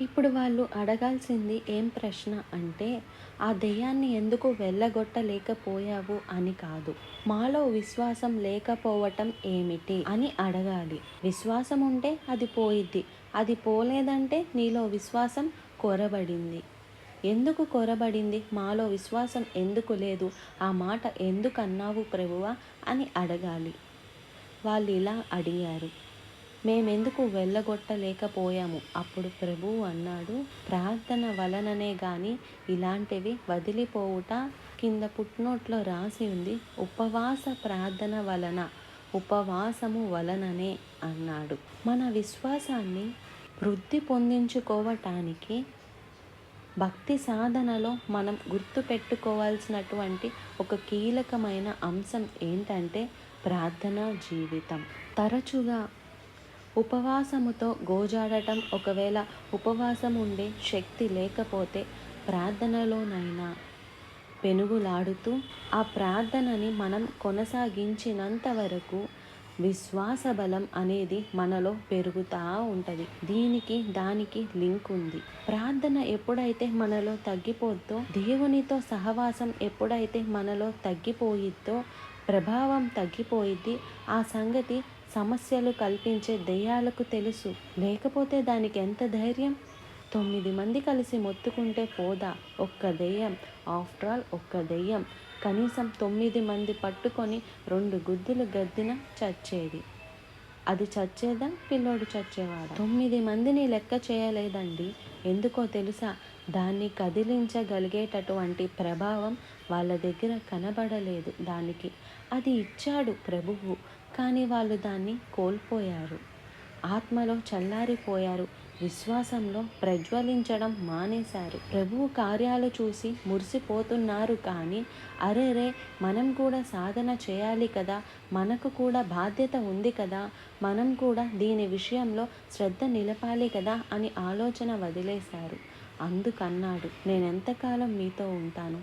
ఇప్పుడు వాళ్ళు అడగాల్సింది ఏం ప్రశ్న అంటే ఆ దెయ్యాన్ని ఎందుకు వెళ్ళగొట్టలేకపోయావు అని కాదు. మాలో విశ్వాసం లేకపోవటం ఏమిటి? అని అడగాలి. విశ్వాసం ఉంటే అది పోయిద్ది. అది పోలేదంటే నీలో విశ్వాసం కొరబడింది. ఎందుకు కొరబడింది? మాలో విశ్వాసం ఎందుకు లేదు? ఆ మాట ఎందుకు అన్నావు ప్రభువా? అని అడగాలి. వాళ్ళు ఇలా అడిగారు. మేమెందుకు వెళ్ళగొట్టలేకపోయాము. అప్పుడు ప్రభువు అన్నాడు ప్రార్థన వలననే గాని ఇలాంటివి వదిలిపోవుట కింద పుట్నోట్లో రాసి ఉంది. ఉపవాస ప్రార్థన వలన ఉపవాసము వలననే అన్నాడు. మన విశ్వాసాన్ని వృద్ధి పొందించుకోవటానికి భక్తి సాధనలో మనం గుర్తుపెట్టుకోవాల్సినటువంటి ఒక కీలకమైన అంశం ఏంటంటే ప్రార్థనా జీవితం. తరచుగా ఉపవాసముతో గోజాడటం ఒకవేళ ఉపవాసం ఉండే శక్తి లేకపోతే ప్రార్థనలోనైనా పెనుగులాడుతూ ఆ ప్రార్థనని మనం కొనసాగించినంత వరకు విశ్వాస బలం అనేది మనలో పెరుగుతూ ఉంటుంది. దీనికి దానికి లింక్ ఉంది. ప్రార్థన ఎప్పుడైతే మనలో తగ్గిపోద్దో దేవునితో సహవాసం ఎప్పుడైతే మనలో తగ్గిపోయిద్దో ప్రభావం తగ్గిపోయిద్ది ఆ సంగతి సమస్యలు కల్పించే దెయ్యాలకు తెలుసు. లేకపోతే దానికి ఎంత ధైర్యం? తొమ్మిది మంది కలిసి మొత్తుకుంటే పోదా? ఒక్క దెయ్యం. ఆఫ్టర్ ఆల్ ఒక్క దెయ్యం. కనీసం తొమ్మిది మంది పట్టుకొని రెండు గుద్దులు గద్దిన చచ్చేది. అది చచ్చేదా? పిల్లోడు చచ్చేవాడు? తొమ్మిది మందిని లెక్క చేయలేదండి. ఎందుకో తెలుసా? దాన్ని కదిలించగలిగేటటువంటి ప్రభావం వాళ్ళ దగ్గర కనబడలేదు దానికి. అది ఇచ్చాడు ప్రభువు. కానీ వాళ్ళు దాన్ని కోల్పోయారు. ఆత్మలో చల్లారిపోయారు. విశ్వాసంలో ప్రజ్వలించడం మానేశారు. ప్రభువు కార్యాలు చూసి మురిసిపోతున్నారు కానీ అరేరే మనం కూడా సాధన చేయాలి కదా మనకు కూడా బాధ్యత ఉంది కదా మనం కూడా దీని విషయంలో శ్రద్ధ నిలపాలి కదా అని ఆలోచన వదిలేశారు. అందుకన్నాడు నేనెంతకాలం మీతో ఉంటాను?